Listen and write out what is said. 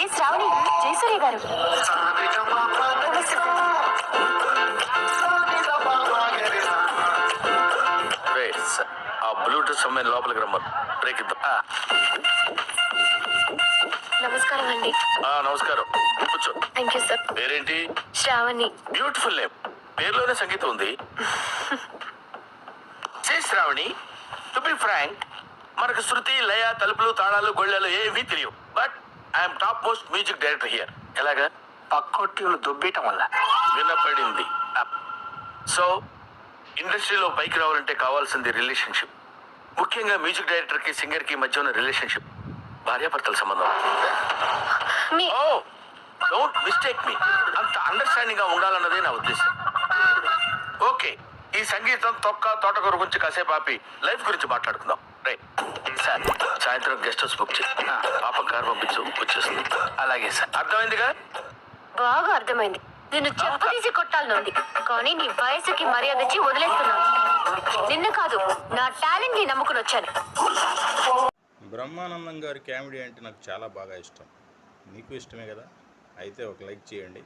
ఈ శ్రావణి జయసూర్య గారు. ఆ బ్లూటూత్ సమయం లోపలికి రమ్మను. బ్రేక్ ఇద్దాం. నమస్కారం అండి. ఆ, నమస్కారం. కూర్చో. థ్యాంక్ యూ సార్ పేరేంటి? శ్రావణి. బ్యూటిఫుల్ నేమ్ పేరులోనే సంగీతం ఉంది. Say Shravani to be frank మనకు శృతి లయ తలుపులు తాళాలు గొళ్ళలు ఏవి తెలియవు. But I'm top most music director here ఎలాగా? పక్కొట్టిలు దుబ్బేయటం వల్ల. వినపడింది. సో ఇండస్ట్రీలో పైకి రావాలంటే కావాల్సింది రిలేషన్షిప్ ముఖ్యంగా మ్యూజిక్ డైరెక్టర్కి సింగర్కి మధ్య ఉన్న రిలేషన్షిప్ భార్యాభర్తల సంబంధం. మీ ఓ డోంట్ మిస్టేక్ మీ అంత అండర్స్టాండింగ్గా ఉండాలన్నదే నా ఉద్దేశం. ఓకే ఈ సంగీతం తొక్క తోటకూర గురించి కాసేపు ఆపి లైఫ్ గురించి మాట్లాడుకుందాం. రైట్ సార్ సాయంత్రం గెస్ట్ హౌస్ బుక్ చేసి పాప కార్ పంపించు వచ్చేస్తుంది. అలాగే సార్. అర్థమైందిగా బాగా అర్థమైంది. నిన్ను చెప్పదీసి కొట్టాలనుంది కానీ నీ వయసుకి మర్యాద ఇచ్చి వదిలేస్తున్నాను. నిన్ను కాదు నా టాలెంట్ని నమ్ముకుని వచ్చాను. బ్రహ్మానందం గారి కామెడీ అంటే నాకు చాలా బాగా ఇష్టం. మీకు ఇష్టమే కదా? అయితే ఒక లైక్ చేయండి.